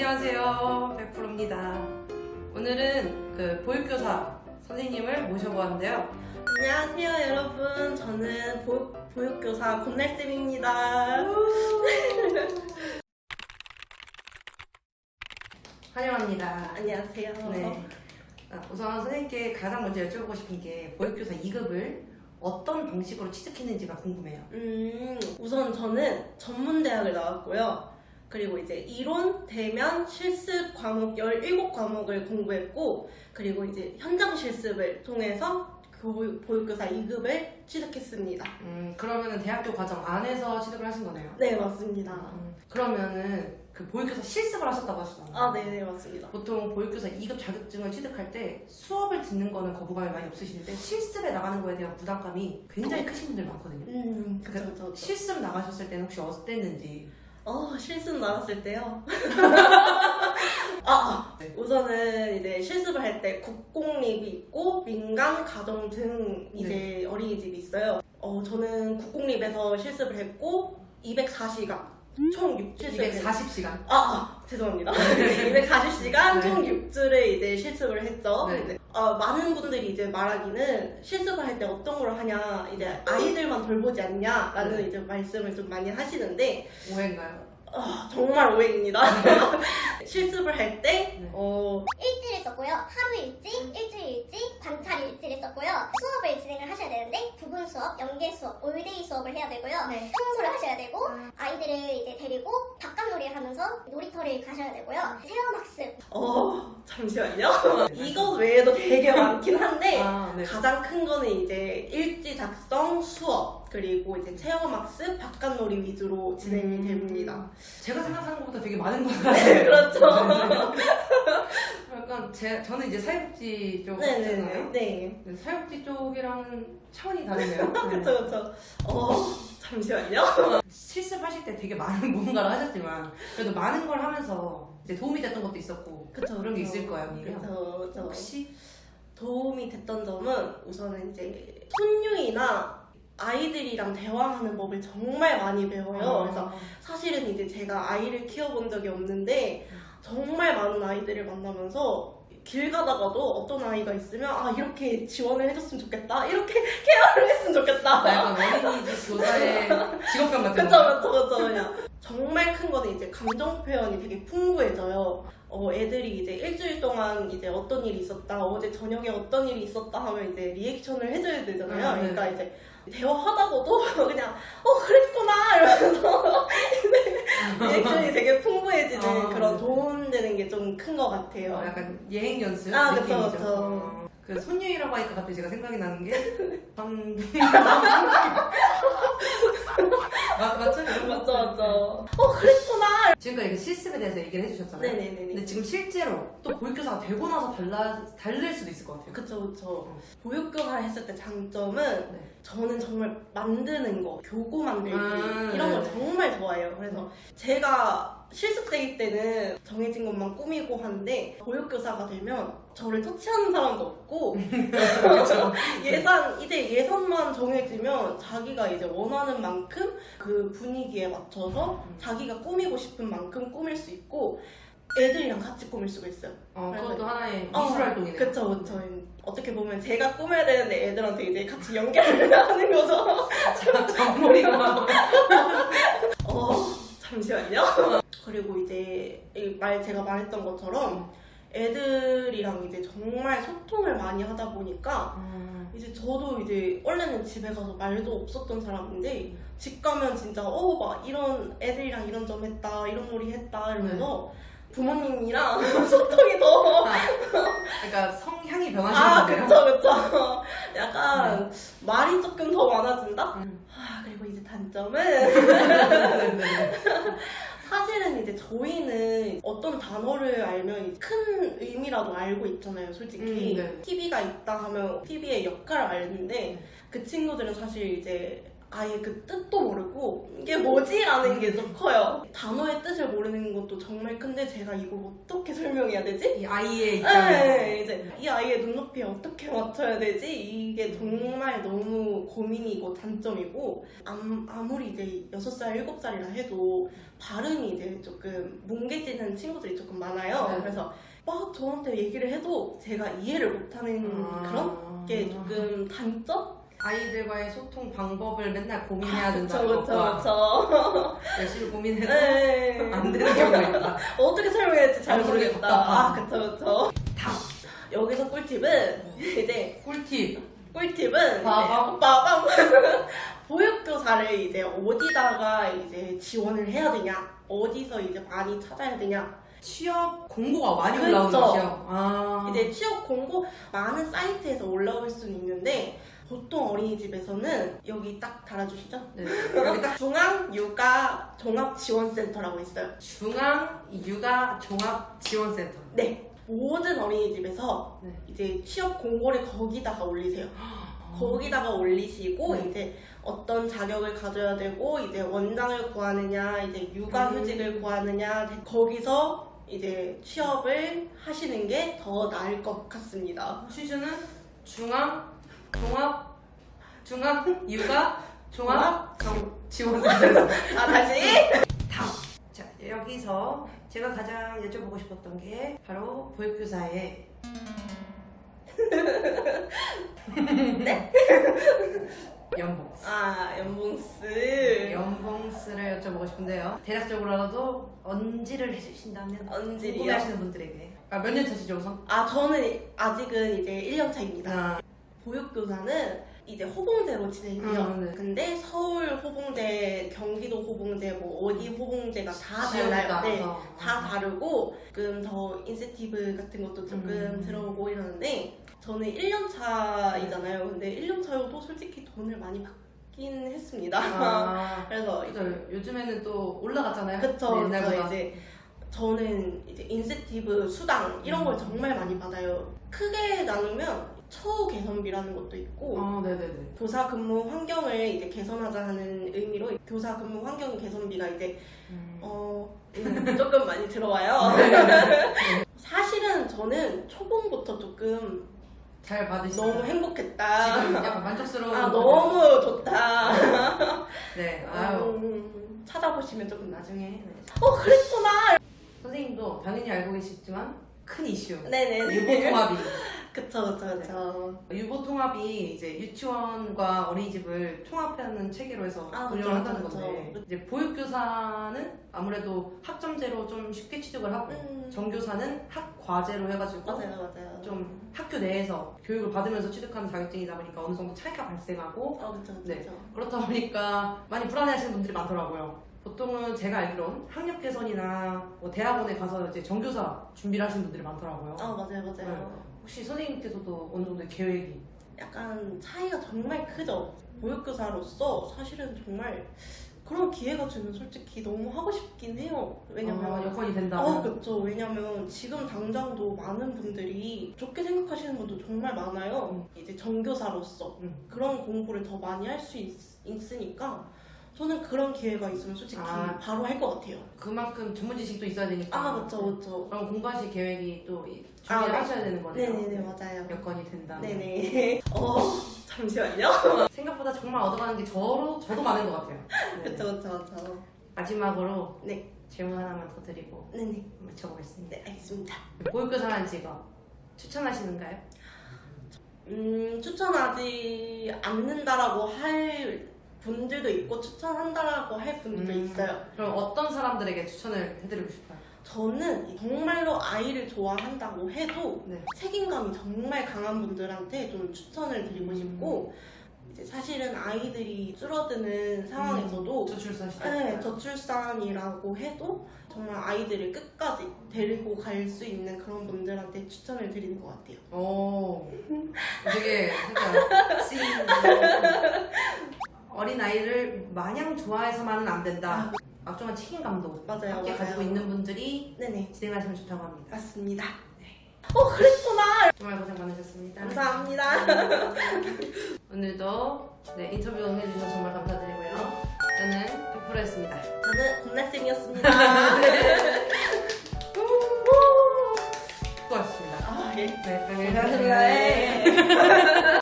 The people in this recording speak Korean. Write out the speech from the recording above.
안녕하세요. 백프로입니다. 오늘은 그 보육교사 선생님을 모셔보았는데요. 안녕하세요 여러분 저는 보, 보육교사 곰날쌤입니다 환영합니다. 안녕하세요 네. 아, 우선 선생님께 가장 먼저 여쭤보고 싶은 게 보육교사 2급을 어떤 방식으로 취득했는지가 궁금해요. 음, 우선 저는 전문대학을 나왔고요 그리고 이제 이론, 대면, 실습 과목 17과목을 공부했고 그리고 이제 현장 실습을 통해서 교육, 보육교사 2급을 취득했습니다 음, 그러면은 대학교 과정 안에서 취득을 하신 거네요. 네 맞습니다 음, 그러면은 그 보육교사 실습을 하셨다고 하셨잖아요. 아 네네 맞습니다 보통 보육교사 2급 자격증을 취득할 때 수업을 듣는 거는 거부감이 많이 없으시는데 실습에 나가는 거에 대한 부담감이 굉장히 크신 분들 많거든요. 음 그쵸 그쵸 그쵸 실습 나가셨을 때는 혹시 어땠는지 어, 실습 나갔을 때요. 아, 네. 우선은 이제 실습을 할 때 국공립이 있고 민간 가정 등 이제 어린이집이 있어요. 어, 저는 국공립에서 실습을 했고 204시간 총 6실습을 240시간 아, 아, 죄송합니다. 240시간 네. 총 6주를 이제 실습을 했죠. 네. 어, 많은 분들이 이제 말하기는 실습을 할 때 어떤 걸 하냐, 이제 아이들만 돌보지 않냐라는 네. 이제 말씀을 좀 많이 하시는데 오해인가요? 아, 정말 오해입니다. 실습을 할 때, 네. 어, 일지를 썼고요. 하루 일지, 일주일 일지, 관찰 일지를 썼고요. 수업을 진행을 하셔야 되는데 부분 수업, 연계 수업, 올데이 수업을 해야 되고요. 네. 청소를 하셔야 되고 아이들을 이제 데리고 놀이터를 가셔야 되고요. 체험학습, 어, 잠시만요. 이거 외에도 되게 많긴 한데, 아, 네. 가장 큰 거는 이제 일지 작성, 수업, 그리고 이제 체험학습, 바깥놀이 위주로 진행이 음. 됩니다. 제가 생각하는 것보다 되게 많은 것 네, 같아요. 그렇죠. 약간 제, 저는 이제 사회복지 쪽 네네네. 했잖아요. 네. 네, 사회복지 쪽이랑은 차원이 다르네요. 네. 그쵸. 어, 잠시만요. 실습하실 때 되게 많은 뭔가를 하셨지만 그래도 많은 걸 하면서 이제 도움이 됐던 것도 있었고 그쵸. 그런 게 그쵸. 있을 거예요. 그쵸, 그쵸. 혹시 도움이 됐던 점은 우선은 이제 손유이나 아이들이랑 대화하는 법을 정말 많이 배워요. 그래서 사실은 이제 제가 아이를 키워본 적이 없는데 정말 많은 아이들을 만나면서 길 가다가도 어떤 아이가 있으면 아 이렇게 지원을 해줬으면 좋겠다. 이렇게 케어를 했으면 좋겠다. 나 약간 어린이집 교사의 직업병 같은 그쵸 거. 그쵸 그쵸 그냥. 정말 큰 거는 이제 감정 표현이 되게 풍부해져요. 어, 애들이 이제 일주일 동안 이제 어떤 일이 있었다 어제 저녁에 어떤 일이 있었다 하면 이제 리액션을 해줘야 되잖아요. 아, 네. 그러니까 이제 대화하다가도 그냥 어 그랬구나! 이러면서 리액션이 되게 풍부해지는 아, 그런 네. 도움되는 게 좀 큰 것 같아요. 어, 약간 예행 연습 아, 그쵸, 느낌이죠. 그쵸. 어. 그 손유이라고 하니까 갑자기 제가 생각이 나는 게 방... 맞, 맞죠? 맞죠, 맞죠. 어, 그랬구나. 지금까지 그 실습에 대해서 얘기를 해주셨잖아요. 네네네네. 근데 지금 실제로 또 보육교사가 되고 나서 달라, 다를 수도 있을 것 같아요. 그쵸, 그쵸. 어. 보육교사 했을 때 장점은 네. 저는 정말 만드는 거, 교고 만들기, 아, 이런 걸 네. 정말 좋아해요. 그래서 제가 실습생일 때는 정해진 것만 꾸미고 하는데, 보육교사가 되면 저를 터치하는 사람도 없고, 그렇죠. 예산 이제 예산만 정해지면 자기가 이제 원하는 만큼 그 분위기에 맞춰서 음. 자기가 꾸미고 싶은 만큼 꾸밀 수 있고 애들이랑 같이 꾸밀 수가 있어요. 어, 그것도 하나의 어, 미술 활동이네요. 그쵸, 그쵸. 어떻게 보면 제가 꾸며야 되는데 애들한테 이제 같이 연결을 하는 거죠. 정머리가 어, 잠시만요. 그리고 이제 이말 제가 말했던 것처럼 애들이랑 이제 정말 소통을 많이 하다 보니까 음. 이제 저도 이제 원래는 집에 가서 말도 없었던 사람인데 집 가면 진짜 어 막 이런 애들이랑 이런 점 했다 이런 놀이 했다 이러면서 부모님이랑 소통이 더 그러니까 성향이 아, 변하시는 그쵸, 거예요? 그쵸. 약간 말이 조금 더 많아진다? 음. 아, 그리고 이제 단점은 네네네. 사실은 이제 저희는 어떤 단어를 알면 큰 의미라도 알고 있잖아요, 솔직히. 음, 네. TV가 있다 하면 TV의 역할을 알는데 그 친구들은 사실 이제 아예 그 뜻도 모르고 이게 뭐지? 라는 게 좀 커요. 단어의 뜻을 모르는 것도 정말 큰데 제가 이걸 어떻게 설명해야 되지? 이 아이의 입장에서 네, 이제 이 아이의 눈높이에 어떻게 맞춰야 되지? 이게 정말 너무 고민이고 단점이고 암, 아무리 이제 6살, 7살이라 해도 발음이 이제 조금 뭉개지는 친구들이 조금 많아요. 네. 그래서 막 저한테 얘기를 해도 제가 이해를 못하는 아. 그런 게 조금 단점? 아이들과의 소통 방법을 맨날 고민해야 된다는 그쵸, 그쵸, 것과 그쵸. 열심히 고민해도 네. 안 되는 경우가 있다. 어떻게 설명해야 될지 잘 단순하게 모르겠다. 아, 그쵸, 그쵸. 다음 여기서 꿀팁은 이제 꿀팁 꿀팁은 빠밤. 이제 빠밤 보육교사를 이제 어디다가 이제 지원을 해야 되냐 어디서 이제 많이 찾아야 되냐 취업 공고가 많이 그쵸. 올라오는 것이요. 아 이제 취업 공고 많은 사이트에서 올라올 수는 있는데 보통 어린이집에서는 여기 딱 달아주시죠 네. 여기 딱 중앙 육아 종합 지원센터라고 있어요 중앙 육아 종합 지원센터. 네 모든 어린이집에서 네. 이제 취업 공고를 거기다가 올리세요 거기다가 올리시고 네. 이제 어떤 자격을 가져야 되고 이제 원장을 구하느냐 이제 육아휴직을 음. 구하느냐 거기서 이제 취업을 하시는 게 더 나을 것 같습니다. 취준은 중앙 종합 중앙 육아 종합 정 지원센터에서 아 다시 다음. 자 여기서 제가 가장 여쭤보고 싶었던 게 바로 보육교사의 네? 연봉. 아 연봉스 연봉수를 여쭤보고 싶은데요. 대략적으로라도 언지를 해주신다면 언질이요? 궁금해하시는 분들에게 아, 몇 년 차시죠 우선? 아 저는 아직은 이제 1년 차입니다. 아, 보육교사는 이제 호봉제로 진행이 돼요. 음, 네. 근데 서울 호봉제, 경기도 호봉제, 뭐 어디 호봉제가 다 지역에 달라요. 네, 따라서. 다 다르고 조금 더 인센티브 같은 것도 조금 음. 들어오고 이러는데 저는 1년 차이잖아요. 근데 1년 차여도 솔직히 돈을 많이 받긴 했습니다. 아, 그래서 그죠. 요즘에는 또 올라갔잖아요. 그쵸, 그쵸. 옛날보다. 이제 저는 이제 인센티브, 수당 이런 걸 음. 정말 많이 받아요. 크게 나누면 처우 개선비라는 것도 있고 어, 네네네. 교사 근무 환경을 이제 개선하자 하는 의미로 교사 근무 환경 개선비가 이제 음. 어 음, 조금 많이 들어와요. 네. 사실은 저는 초봉부터 조금 잘 받으시죠? 너무 행복했다. 지금 약간 만족스러운. 아 너무 좋다. 네. 아유. 음, 찾아보시면 조금 나중에. 네. 어 그랬구나. 선생님도 당연히 알고 계시지만 큰 이슈. 네네. 유보통합이. 그쵸 그쵸 그쵸. 유보통합이 이제 유치원과 어린이집을 통합하는 체계로 해서 아, 운영을 그쵸, 한다는 그쵸. 건데 이제 보육교사는 아무래도 학점제로 좀 쉽게 취득을 하고 음, 정교사는 학과제로 해가지고 맞아요 맞아요. 좀 학교 내에서 교육을 받으면서 취득하는 자격증이다 보니까 어느 정도 차이가 발생하고 어 그쵸 그쵸. 네. 그쵸. 그렇다 보니까 많이 불안해하시는 분들이 많더라고요. 보통은 제가 알기론 학력 개선이나 뭐 대학원에 가서 이제 정교사 준비를 하시는 분들이 많더라고요. 아 맞아요 맞아요. 혹시 선생님께서도 어느 정도 계획이 약간 차이가 정말 크죠. 보육교사로서 사실은 정말 그런 기회가 주면 솔직히 너무 하고 싶긴 해요. 왜냐면 어, 여건이 된다. 어, 그쵸. 왜냐면 지금 당장도 많은 분들이 좋게 생각하시는 분도 정말 많아요. 이제 정교사로서 음. 그런 공부를 더 많이 할 수 있으니까 저는 그런 기회가 있으면 솔직히 아. 바로 할 것 같아요. 그만큼 전문 지식도 있어야 되니까. 아, 그쵸, 그쵸. 그럼 공부하실 계획이 또 이- 아, 준비를 네. 하셔야 되는 거네요. 네네네, 맞아요. 여건이 된다. 네네. 어, 잠시만요. 생각보다 정말 얻어가는 게 저로, 저도 많은 것 같아요. 네. 그쵸, 그쵸, 그쵸. 마지막으로 네. 질문 하나만 더 드리고 네네. 마쳐보겠습니다. 네, 알겠습니다. 보육교사라는 직업 추천하시는가요? 음, 추천하지 않는다라고 할 분들도 있고 추천한다라고 할 분들도 음. 있어요. 그럼 어떤 사람들에게 추천을 해드리고 싶어요? 저는 정말로 아이를 좋아한다고 해도 네. 책임감이 정말 강한 분들한테 좀 추천을 드리고 음. 싶고 이제 사실은 아이들이 줄어드는 상황에서도 저출산 시대. 네, 저출산이라고 해도 정말 아이들을 끝까지 데리고 갈 수 있는 그런 분들한테 추천을 드리는 것 같아요. 오, 되게 진짜 씬. 어린 아이를 마냥 좋아해서만은 안 된다. 막중한 책임감도 맞아요, 함께 맞아요. 가지고 있는 분들이 네네, 진행하시면 좋다고 합니다. 맞습니다. 어 그랬구나. 정말 고생 많으셨습니다. 감사합니다. 오늘도 네, 인터뷰 해주셔서 정말 감사드리고요. 저는 100%였습니다. 저는 곰나 쌤이었습니다. 수고하셨습니다. 아 예. 네, 감사합니다. 예.